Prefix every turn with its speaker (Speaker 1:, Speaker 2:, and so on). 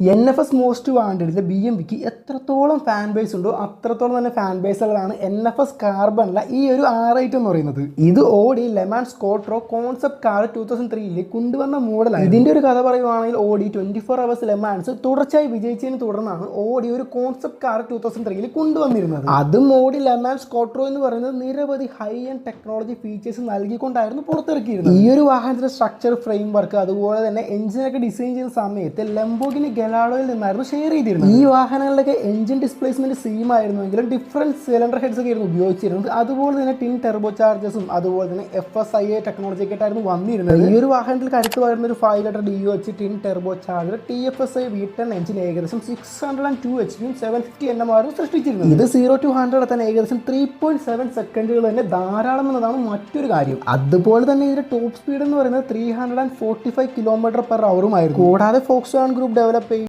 Speaker 1: N F S most വാണ്ടഡിലെ B M വിക്ക് എത്രത്തോളം ഫാൻ ബേസ് ഉണ്ടോ അത്രത്തോളം തന്നെ ഫാൻ ബേസുകളാണ് എൻ എഫ് എസ് കാർബണിലെ ഈ ഒരു ആർ ഐറ്റ് എന്ന് പറയുന്നത്. ഇത് Audi Le Mans quattro concept car two thousand ത്രീയിൽ കൊണ്ടുവന്ന മോഡലാണ് ഇതിന്റെ ഒരു കഥ പറയുവാണെങ്കിൽ ഓടി ട്വന്റി ഫോർ അവേഴ്സ് ലെമാൻസ് തുടർച്ചയായി വിജയിച്ചതിന് തുടർന്നാണ് ഓടി ഒരു കോൺസെപ്റ്റ് കാർ ടൂ തൗസൻഡ് ത്രീയിൽ കൊണ്ടുവന്നിരുന്നത്. അതും ഓടി ലെമാൻ സ്കോട്രോ എന്ന് പറയുന്നത് നിരവധി ഹൈ ആൻഡ് ടെക്നോളജി ഫീച്ചേഴ്സ് നൽകിക്കൊണ്ടായിരുന്നു പുറത്തിറക്കിയിരുന്നത്. ഈ ഒരു വാഹനത്തിന്റെ സ്ട്രക്ചർ ഫ്രെയിം വർക്ക് അതുപോലെ തന്നെ എഞ്ചിനൊക്കെ ഡിസൈൻ ചെയ്യുന്ന സമയത്ത് ലംബോഗിനി ഗലാഡോയിൽ നിന്നായിരുന്നു ഷെയർ ചെയ്തിരുന്നത്. ഈ വാഹനങ്ങളിലൊക്കെ എഞ്ചിൻ ഡിസ്പ്ലേസ്മെന്റ് സെയിം ആയിരുന്നുവെങ്കിലും ഡിഫറന്റ് സിലിണ്ടർ ഹെഡ്സ് ഒക്കെ ആയിരുന്നു ഉപയോഗിച്ചിരുന്നത്. അതുപോലെ തന്നെ ടിൻ ടെർബോ ചാർജസും അതുപോലെ തന്നെ F S I A technology ഒക്കെ ആയിരുന്നു വന്നിരുന്നത്. ഈ ഒരു വാഹനത്തിൽ കരുത്ത് വരുന്ന ഒരു five litre D O H twin turbo charger T F S I V ten engine ഏകദേശം six hundred and two H പിയും സെവൻ ഫിഫ്റ്റി എൻ എം ആറും സൃഷ്ടിച്ചിരുന്നത്. ഇത് സീറോ ടു ഹൺഡ്രഡ് തന്നെ ഏകദേശം ത്രീ പോയിന്റ് സെവൻ സെക്കൻഡുകൾ തന്നെ ധാരാളം എന്നതാണ് മറ്റൊരു കാര്യം. അതുപോലെ തന്നെ ഇതിന്റെ ടോപ്പ് സ്പീഡ് എന്ന് പറയുന്നത് three hundred and forty five kilometre per അവറുമായിരുന്നു കൂടാതെ ഫോക്സ് ഗ്രൂപ്പ് ഡെവലപ്പ്